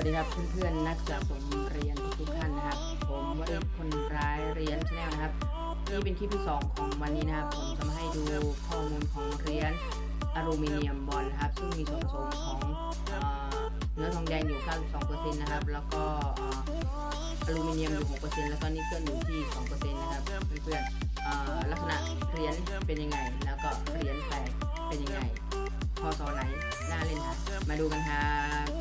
วัสดีครับเพื่อนๆนักสะสมเหรียญทุกท่านนะครับ ผมวริศคนร้ายเหรียญชาแนลนะครับนี่เป็นคลิปที่สองของวันนี้นะครับ ผมจะมาให้ดูข้อมูลของเหรียญอลูมิเนียมบอลนะครับ ซึ่งมีส่วนผสมของเนื้อทองแดงอยู่ 92%นะครับ แล้วก็อลูมิเนียมอยู่ 6%แล้วก็นิกเกิลอยู่ที่ 2%นะครับเพื่อนๆลักษณะเหรียญเป็นยังไง แล้วก็เหรียญแตกเป็นยังไงพอซอไหนน่าเล่นฮะมาดูกันครับ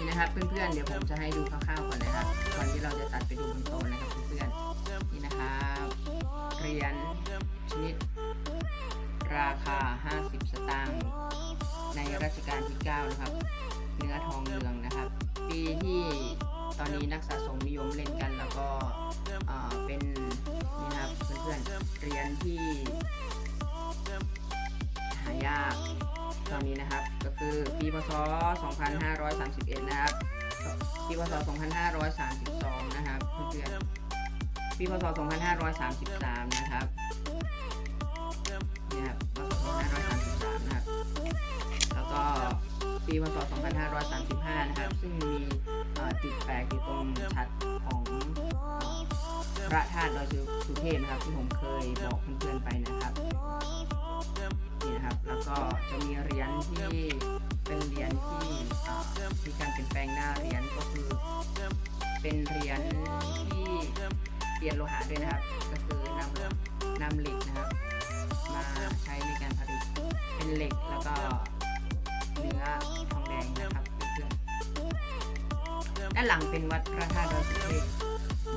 นี่นะครับเพื่อนๆเดี๋ยวผมจะให้ดูคร่าวๆก่อนนะครับก่อนที่เราจะตัดไปดูบนโต๊ะนะครับเพื่อนๆนี่นะครับเหรียญชนิด ราคา 50 สตางค์ในรัชกาลที่ 9 นะครับ เนื้อทองเหลืองนะครับ ปีที่ตอนนี้นักสะสมนิยมเล่นกันแล้วก็เอ่อเป็นนี่นะครับเพื่อนๆเหรียญที่หายาก ตอนนี้นะครับ ก็คือปีพศ 2531 นะครับปีพศ 2532 นะครับเพื่อนๆปีพศ 2533 นะครับนี่ครับพศ 2533 นะครับ แล้วก็ปีพศ 2535 นะครับ ซึ่งมีจุดแปลกอยู่ตรงชัดของพระธาตุดอยสุเทพนะครับที่ผมเคยบอกเพื่อนๆไปนะครับ นะครับ แล้วก็จะมีเหรียญที่เป็นเหรียญที่มีการเปลี่ยนแปลงหน้าเหรียญก็คือ เป็นเหรียญที่เปลี่ยนโลหะด้วยนะครับ ก็คือนำนำเหล็กนะครับ มาใช้ในการผลิตเป็นเหล็กแล้วก็เนื้อทองแดงนะครับเพื่อนๆด้านหลังเป็นวัดพระธาตุดอยสุเทพ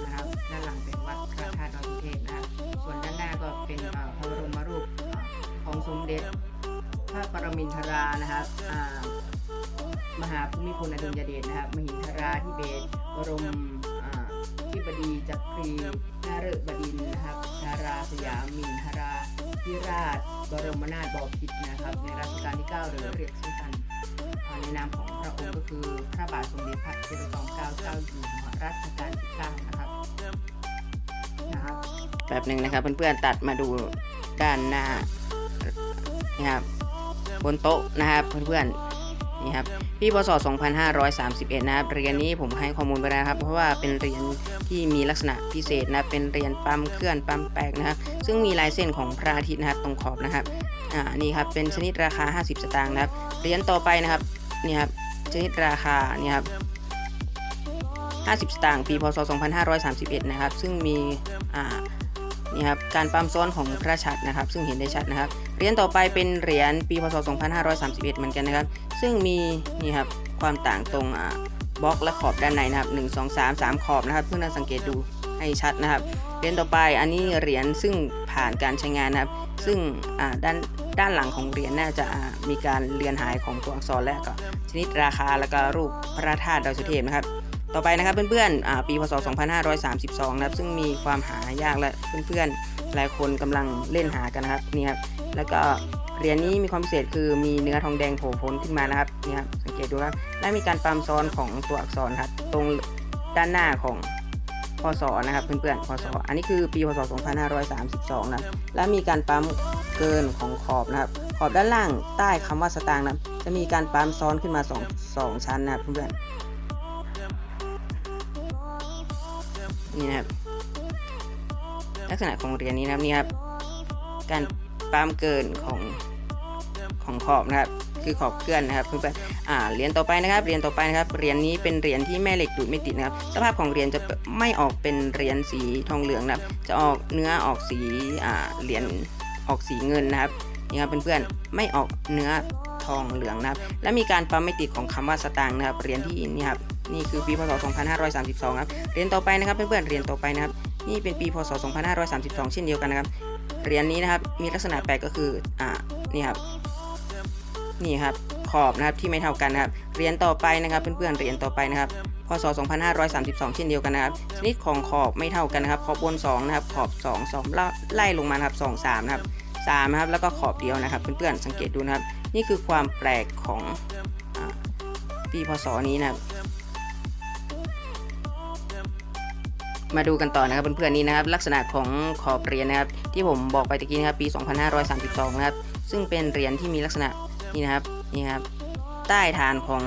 นะครับ ด้านหลังเป็นวัดพระธาตุดอยสุเทพนะครับ ส่วนด้านหน้าก็เป็นพระบรมรูป ของสมเด็จพระปรมินทรานะครับมหาภูมิพลอดุลยเดชนะครับ มหินทราธิเบศบรมอ่าธิบดีจักรีนาฤบดินนะครับดาราสยามมินทราธิราช บรมนาถบพิตรนะครับ ในรัชกาลที่ 9 หรือเรียกสั้นๆอ่าในนามของพระองค์ก็คือพระบาทสมเด็จพระจุลจอมเกล้าเจ้าอยู่หัวรัชกาลที่ 9 นะครับนะครับแป๊บหนึ่งนะครับเพื่อนๆตัดมาดูด้านหน้า นะครับบนโต๊ะนะครับเพื่อนๆนี่ครับปีพศ 2531 นะครับเรียญนี้ผมให้ข้อมูลไปแล้วครับ เพราะว่าเป็นเรียญที่มีลักษณะพิเศษนะเป็นเรียญปั๊มเคลื่อนปั๊มแปลกนะครับ ซึ่งมีลายเส้นของพระอาทิตย์นะครับตรงขอบนะครับอ่านี่ครับเป็นชนิดราคา 50 สตางค์นะครับเรียญต่อไปนะครับนี่ครับชนิดราคานี่ครับ50 สตางค์ปีพศ 2531 นะครับ ซึ่งมีอ่านี่ครับการปั๊มซ้อนของพระชัดนะครับ ซึ่งเห็นได้ชัดนะครับ เหรียญต่อไปเป็นเหรียญปีพศ 2531 เหมือนกันนะครับ ซึ่งมีนี่ครับความต่างตรงบล็อกและขอบด้านในนะครับ 1 2 3 3 ขอบนะครับ เพื่อนสังเกตดูให้ชัดนะครับ เหรียญต่อไปอันนี้เหรียญซึ่งผ่านการใช้งานนะครับ ซึ่งด้านด้านหลังของเหรียญน่าจะมีการเลือนหายของตัวอักษรและก็ชนิดราคาแล้วก็รูปพระธาตุดอยสุเทพนะครับต่อไปนะครับเพื่อนๆอ่าปีพศ 2532 นะครับ ซึ่งมีความหายากและเพื่อนๆ หลายคนกำลังเล่นหากันนะครับนี่ครับ แล้วก็เหรียญนี้มีความพิเศษคือมีเนื้อทองแดงโผล่พ้นขึ้นมานะครับนี่ครับสังเกตดูครับและมีการปั๊มซ้อนของตัวอักษรครับตรงด้านหน้าของพศนะครับเพื่อนๆพศอันนี้คือปีพศ 2532 นะและมีการปั๊มเกินของขอบนะครับขอบด้านล่างใต้คำว่าสตางค์นะจะมีการปั๊มซ้อนขึ้นมาสองชั้นนะครับเพื่อนๆนี่นะครับลักษณะของเหรียญนี้นะครับนี่ครับการ ปั๊มเกินของของขอบนะครับ คือขอบเคลื่อนนะครับเพื่อนๆอ่าเหรียญต่อไปนะครับเหรียญต่อไปนะครับเหรียญนี้เป็นเหรียญที่แม่เหล็กดูดไม่ติดนะครับ สภาพของเหรียญจะไม่ออกเป็นเหรียญสีทองเหลืองนะครับ จะออกเนื้อออกสีอ่าเหรียญออกสีเงินนะครับนี่ครับเพื่อนๆไม่ออกเนื้อทองเหลืองนะครับ และมีการปั๊มไม่ติดของคำว่าสตางค์นะครับเหรียญที่นี่ครับนี่คือปีพศ2532 ครับเหรียญต่อไปนะครับเพื่อนๆเหรียญต่อไปนะครับ นี่เป็นปีพศ 2532 เช่นเดียวกันนะครับ เหรียญนี้นะครับมีลักษณะแปลกก็คืออ่านี่ครับนี่ครับขอบนะครับที่ไม่เท่ากันนะครับเหรียญต่อไปนะครับเพื่อนๆเหรียญต่อไปนะครับพศ 2532 เช่นเดียวกันนะครับชนิดของขอบไม่เท่ากันนะครับ ขอบบน2นะครับขอบ 2 2แล้วไล่ลงมาครับ2 3นะครับ3นะครับแล้วก็ขอบเดียวนะครับ เพื่อนๆสังเกตดูนะครับ นี่คือความแปลกของปีพศนี้นะครับ มาดูกันต่อนะครับเพื่อนๆนี่นะครับลักษณะของขอบเหรียญนะครับ ที่ผมบอกไปตะกี้นะครับปี 2532 นะครับ ซึ่งเป็นเหรียญที่มีลักษณะนี่นะครับนี่ครับใต้ฐานของ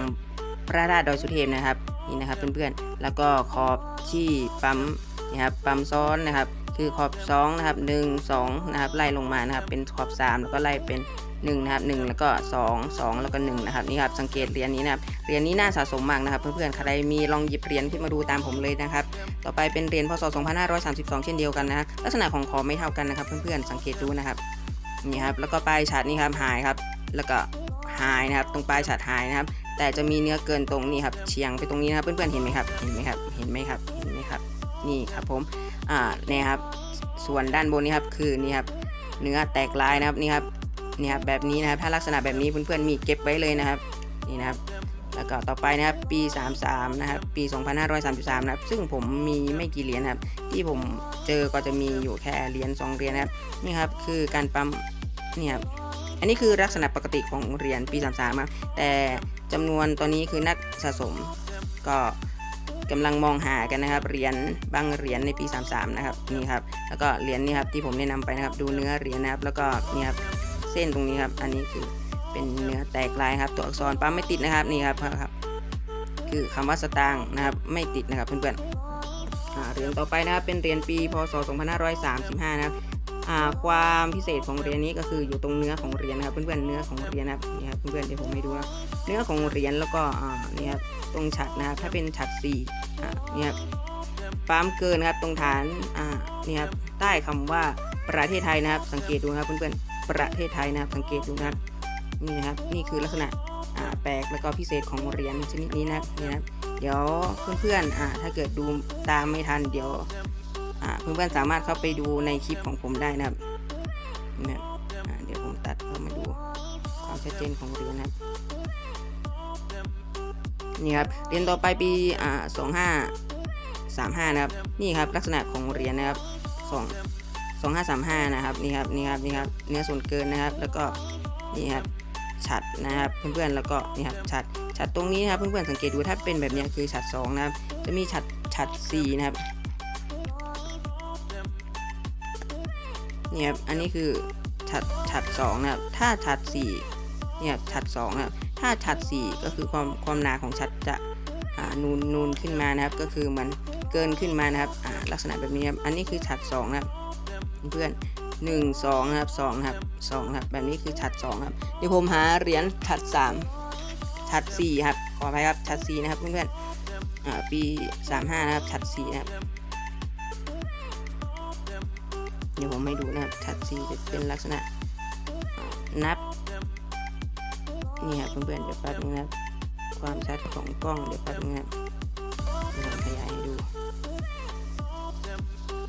พระธาตุดอยสุเทพนะครับนี่นะครับเพื่อนๆแล้วก็ขอบที่ปั๊มนี่ครับปั๊มซ้อนนะครับ คือขอบ2นะครับ1 2นะครับไล่ลงมานะครับเป็นขอบ 3 แล้วก็ไล่เป็น 1นะครับ1แล้วก็ 2 2 แล้วก็1นะครับนี่ครับสังเกตเหรียญนี้นะครับเหรียญนี้น่าสะสมมากนะครับ เพื่อนๆใครมีลองหยิบเหรียญขึ้นมาดูตามผมเลยนะครับต่อไปเป็นเหรียญพศ 2532 เช่นเดียวกันนะลักษณะของขอบไม่เท่ากันนะครับเพื่อนๆสังเกตดูนะครับนี่ครับแล้วก็ปลายฉาดนี่ครับหายครับแล้วก็หายนะครับตรงปลายฉาดหายนะครับแต่จะมีเนื้อเกินตรงนี้ครับเฉียงไปตรงนี้นะครับเพื่อนๆเห็นไหมครับเห็นไหมครับเห็นไหมครับเห็นไหมครับนี่ครับผมอ่าเนี่ยครับส่วนด้านบนนี้ครับคือนี่ครับเนื้อแตกลายนะครับนี่ครับ นี่ครับแบบนี้นะครับถ้าลักษณะแบบนี้เพื่อนๆมีเก็บไว้เลยนะครับนี่นะครับแล้วก็ต่อไปนะครับปี 33 นะครับ ปี 2533 นะครับ ซึ่งผมมีไม่กี่เหรียญครับ ที่ผมเจอก็จะมีอยู่แค่เหรียญ2เหรียญนะครับ นี่ครับคือการปั๊มนี่ครับ อันนี้คือลักษณะปกติของเหรียญปี 33 ครับ แต่จำนวนตอนนี้คือนักสะสม ก็กำลังมองหากันนะครับ เหรียญบางเหรียญในปี 33 นะครับ นี่ครับ แล้วก็เหรียญนี่ครับที่ผมแนะนำไปนะครับ ดูเนื้อเหรียญนะครับ แล้วก็นี่ครับ ส้นตรงนี้ครับ อันนี้คือเป็นเนื้อแตกลายครับ ตัวอักษรปั๊มไม่ติดนะครับนี่ครับครับ คือคำว่าสตางค์นะครับไม่ติดนะครับเพื่อนๆเหรียญต่อไปนะครับเป็นเหรียญปีพศ 2535 นะครับความพิเศษของเหรียญนี้ก็คืออยู่ตรงเนื้อของเหรียญนะครับเพื่อนๆเนื้อของเหรียญนะครับนี่ครับเพื่อนๆเดี๋ยวผมให้ดูนะเนื้อของเหรียญแล้วก็อ่านี่ครับตรงฉัดนะครับถ้าเป็นฉัด4อ่านี่ครับปั๊มเกินนะครับตรงฐานอ่านี่ครับใต้คำว่าประเทศไทยนะครับ สังเกตดูนะครับเพื่อนๆ ประเทศไทยนะครับสังเกตดูนะครับนี่นะครับนี่คือลักษณะแปลกแล้วก็พิเศษของเหรียญชนิดนี้นะนี่นะครับเดี๋ยวเพื่อนๆถ้าเกิดดูตามไม่ทัน เดี๋ยวเพื่อนๆสามารถเข้าไปดูในคลิปของผมได้นะครับนี่นะครับเดี๋ยวผมตัดเข้ามาดูความชัดเจนของเหรียญนะครับนี่ครับเหรียญต่อไปปีอ่าสองห้าสามห้านะครับนี่ครับลักษณะของเหรียญนะครับสอง สองห้าสามห้านะครับนี่ครับนี่ครับนี่ครับเนื้อส่วนเกินนะครับ แล้วก็นี่ครับฉัดนะครับเพื่อนๆแล้วก็นี่ครับฉัดฉัดตรงนี้นะครับเพื่อนๆสังเกตดูถ้าเป็นแบบนี้คือฉัดสองนะครับจะมีฉัดฉัดสี่นะครับนี่ครับอันนี้คือฉัดฉัดสองนะครับถ้าฉัดสี่เนี่ยครับฉัดสองนะครับถ้าฉัดสี่ก็คือความความหนาของฉัดจะนูนนูนขึ้นมานะครับ ก็คือมันเกินขึ้นมานะครับลักษณะแบบนี้ครับอันนี้คือฉัดสองนะครับ เพื่อนหนึ่งสองนะครับสองครับสองครับแบบนี้คือฉัดสองครับเดี๋ยวผมหาเหรียญฉัดสามฉัดสี่ครับขออภัยครับฉัดสี่นะครับเพื่อนๆปีสามห้านะครับฉัดสี่นะครับเดี๋ยวผมให้ดูนะครับฉัดสี่จะเป็นลักษณะนับนี่ครับเพื่อนๆเดี๋ยวแป๊บนึงนะครับความชัดของกล้องเดี๋ยวแป๊บนึงนะครับผมขยายให้ดู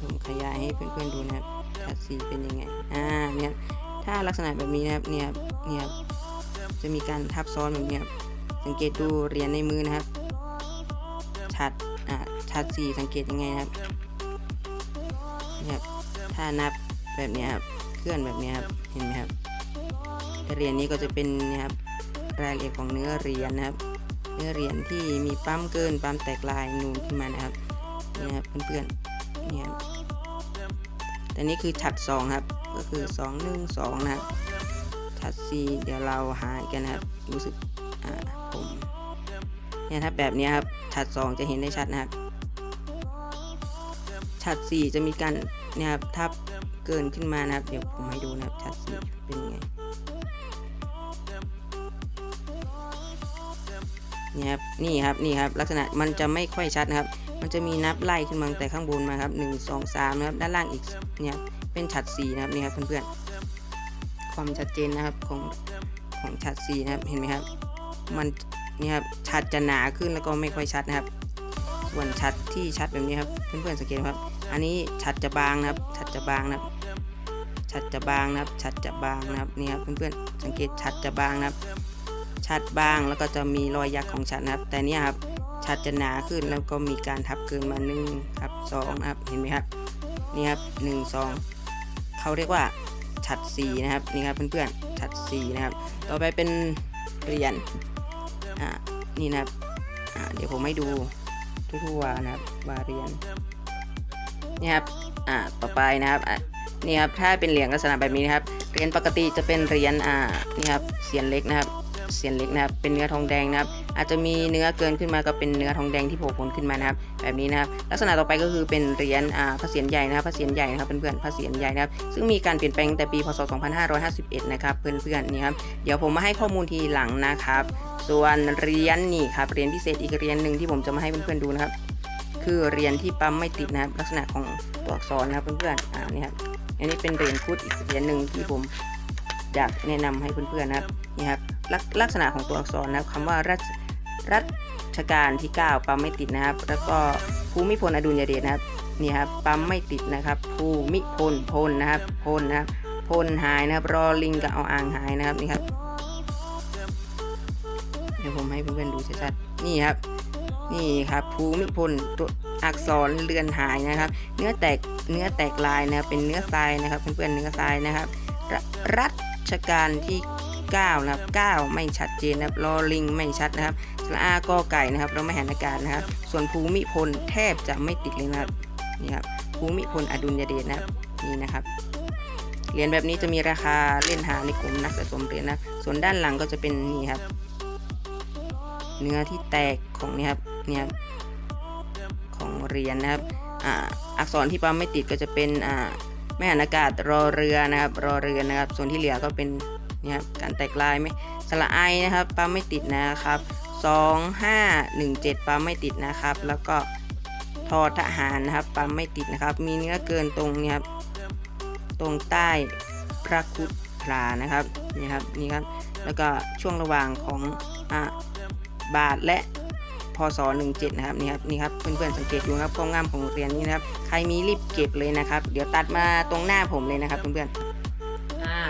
ผมขยายให้เพื่อนๆดูนะครับ ชัดสีเป็นยังไงอ่าเนี่ยถ้าลักษณะแบบนี้นะครับเนี่ยเนี่ยจะมีการทับซ้อนแบบนี้ครับสังเกตดูเหรียญในมือนะครับชัดอ่าชัดสีสังเกตยังไงนะครับเนี่ยถ้านับแบบนี้ครับเคลื่อนแบบนี้ครับเห็นไหมครับเหรียญนี้ก็จะเป็นนะครับรายละเอียดของเนื้อเหรียญนะครับ เนื้อเหรียญที่มีปั๊มเกินปั๊มแตกลายนูนขึ้นมานะครับนี่ครับเพื่อนๆเนี่ยครับ แต่นี่คือฉัดสองครับ ก็คือสองหนึ่งสองนะครับฉัดสี่เดี๋ยวเราหากันนะครับ รู้สึก อ่า ผม เนี่ยถ้าแบบนี้ครับ ฉัดสองจะเห็นได้ชัดนะครับ ฉัดสี่จะมีการเนี่ยครับทับเกินขึ้นมานะครับ เดี๋ยวผมให้ดูนะครับ ฉัดสี่เป็นยังไงนี่ครับ นี่ครับ นี่ครับ ลักษณะมันจะไม่ค่อยชัดนะครับ มันจะมีนับไล่ขึ้นมาแต่ข้างบนมาครับหนึ่งสองสามนะครับด้านล่างอีกเนี่ยเป็นฉัดสีนะครับนี่ครับเพื่อนๆความชัดเจนนะครับของของฉัดสีนะครับเห็นไหมครับ มันนี่ครับชัดจะหนาขึ้นแล้วก็ไม่ค่อยชัดนะครับ ส่วนชัดที่ชัดแบบนี้ครับเพื่อนๆสังเกตครับ อันนี้ชัดจะบางนะครับชัดจะบางนะครับชัดจะบางนะครับชัดจะบางนะครับนี่ครับเพื่อนๆสังเกตชัดจะบางนะครับชัดบางแล้วก็จะมีรอยยักษ์ของชัดนะครับ แต่นี่ครับ ชัดจะหนาขึ้นแล้วก็มีการทับเกินมาหนึ่งครับสองครับเห็นไหมครับนี่ครับหนึ่งสองเขาเรียกว่าชัดสีนะครับนี่ครับเพื่อนๆชัดสีนะครับ ต่อไปเป็นเหรียญอ่านี่นะครับเดี๋ยวผมให้ดูทั่วๆนะครับวาเรียญนี่ครับอ่าต่อไปนะครับนี่ครับถ้าเป็นเหรียญลักษณะแบบนี้นะครับเหเหรียญปกติจะเป็นเหรียญอ่านี่ครับเสียนเล็กนะครับเสียนเล็กนะครับเป็นเนื้อทองแดงนะครับ อาจจะมีเนื้อเกินขึ้นมาก็เป็นเนื้อทองแดงที่โผล่พ้นขึ้นมานะครับ แบบนี้นะครับ ลักษณะต่อไปก็คือเป็นเหรียญอ่าพระเศียรใหญ่นะครับพระเศียรใหญ่นะครับเพื่อนๆพระเศียรใหญ่นะครับ ซึ่งมีการเปลี่ยนแปลงแต่ปีพศ 2551 นะครับเพื่อนๆนี่ครับเดี๋ยวผมมาให้ข้อมูลทีหลังนะครับ ส่วนเหรียญนี่ครับเหรียญพิเศษอีกเหรียญหนึ่งที่ผมจะมาให้เพื่อนๆดูนะครับคือเหรียญที่ปั๊มไม่ติดนะครับลักษณะของตัวอักษรนะครับเพื่อนๆอ่านี่ครับอันนี้เป็นเหรียญคุดอีกเหรียญหนึ่งที่ผมอยากแนะนำให้เพื่อนๆนะครับนี่ครับลักลักษณะของตัวอักษรนะครับคำว่ารัช รัชกาลที่ 9 ปั๊มไม่ติดนะครับ แล้วก็ภูมิพลอดุลยเดชนะครับนี่ครับปั๊มไม่ติดนะครับภูมิพลพลนะครับพลนะครับพลหายนะครับรอลิงกับเอาอ่างหายนะครับนี่ครับเดี๋ยวผมให้เพื่อนๆดูชัดๆนี่ครับ นี่ครับภูมิพลตัวอักษรเรือนหายนะครับ เนื้อแตกเนื้อแตกลายนะครับเป็นเนื้อทรายนะครับเพื่อนๆเนื้อทรายนะครับรรัชกาลที่ 9นะครับ9ไม่ชัดเจนนะครับลอลิงไม่ชัดนะครับสระอากอไก่นะครับ เราไม่หันอากาศนะครับ ส่วนภูมิพลแทบจะไม่ติดเลยนะครับนี่ครับภูมิพลอดุลยเดชนะครับนี่นะครับเหรียญแบบนี้จะมีราคาเล่นหาในกลุ่มนักสะสมเหรียญนะส่วนด้านหลังก็จะเป็นนี่ครับ เนื้อที่แตกของนี่ครับเนี่ยครับของเหรียญนะครับอ,อักษรที่ปั๊มไม่ติดก็จะเป็นอ่าแม่หันอากาศรอเรือนะครับ รอเรือนะครับ ส่วนที่เหลือก็เป็น นี่ยครับการแตกลายไหมสระไอนะครับปั๊มไม่ติดนะครับ2517ปั๊มไม่ติดนะครับ แล้วก็ทอทหารนะครับ ปั๊มไม่ติดนะครับ มีเนื้อเกินตรงนี่ยครับตรงใต้พระคุดพลานะครับนี่ครับนี่ครับแล้วก็ช่วงระหว่างของอบาทและพศ17นะครับนี่ครับนี่ครับเพื่อนๆสังเกตดูครับความงามของเหรียญนี้นะครับ ใครมีรีบเก็บเลยนะครับ เดี๋ยวตัดมาตรงหน้าผมเลยนะครับเพื่อนๆ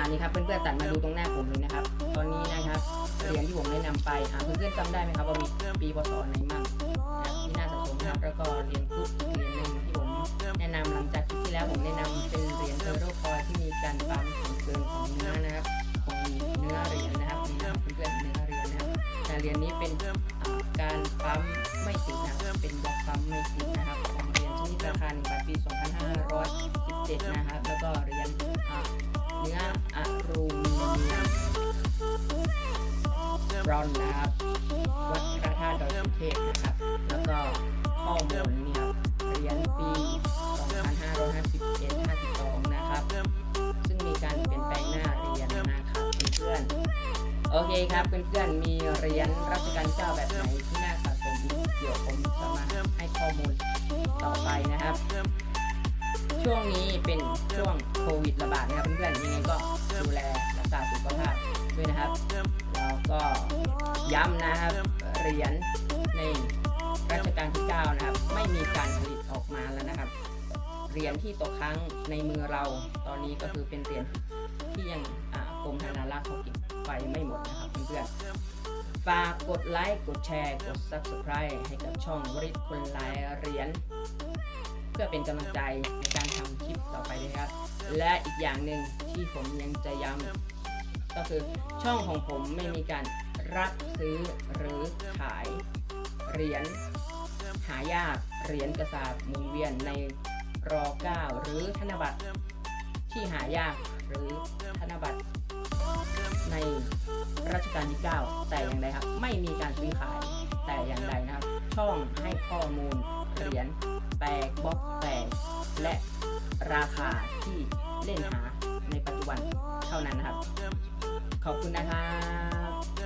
นี่ครับเพื่อนๆตัดมาดูตรงหน้าผมเลยนะครับ ตอนนี้นะครับเหรียญที่ผมแนะนำไปอ่าเพื่อนๆจำได้ไหมครับว่ามีปีพศไหนมั่งที่น่าสะสมครับแล้วก็เหรียญคุดอีกเหรียญหนึ่งที่ผมแนะนำหลังจากคลิปที่แล้วผมแนะนำเป็นเหรียญเทอร์โรคอยที่มีการปั๊มส่วนเกินของเนื้อนะครับของเนื้อเหรียญนะครับเพื่อนๆเนื้อเหรียญนะครับแต่เหรียญนี้เป็นการปั๊มไม่ติดนะครับเป็นบล็อกปั๊มไม่ติดนะครับของเหรียญชนิดราคา1บาทปี 2517 นะครับแล้วก็เหรียญ นื้ออะลูมิเนียมบรอนนะครับวัดพระธาตุดอยสุเทพนะครับ แล้วก็ข้อมูลนี่ครับเรียญปี 2551 52 นะครับ ซึ่งมีการเปลี่ยนแปลงหน้าเรียญนะครับเพื่อนๆโอเคครับเพื่อนๆมีเรียญรัชกาลเจ้าแบบไหนที่น่าสะสมอีกเดี๋ยวผมจะมาให้ข้อมูลต่อไปนะครับ ช่วงนี้เป็นช่วงโควิดระบาดนะครับเพื่อนๆยังไงก็ดูแลรักษาสุขภาพด้วยนะครับแล้วก็ย้ำนะครับเหรียญในรัชกาลที่ 9 นะครับ ไม่มีการผลิตออกมาแล้วนะครับเหรียญที่ตกค้างในมือเราตอนนี้ก็คือเป็นเหรียญที่ยังกรมธนารักษ์เขาเก็บไปไม่หมดนะครับเพื่อนๆฝากกดไลค์กดแชร์กด Subscribe ให้กับช่องวริศคนลายเหรียญ พื่อเป็นกำลังใจในการทำคลิปต่อไปเลยครับ และอีกอย่างหนึ่งที่ผมยังจะย้ำก็คือช่องของผมไม่มีการรับซื้อหรือขายเหรียญหายากเหรียญกระสาบหมุนเวียนในรอ9หรือธนบัตรที่หายากหรือธนบัตรในรัชกาลที่ 9 แต่อย่างใดครับ ไม่มีการซื้อขายแต่อย่างใดนะครับ ช่องให้ข้อมูล เหรียญแตกบล็อกแตกและราคาที่เล่นหาในปัจจุบันเท่านั้นนะครับ ขอบคุณนะครับ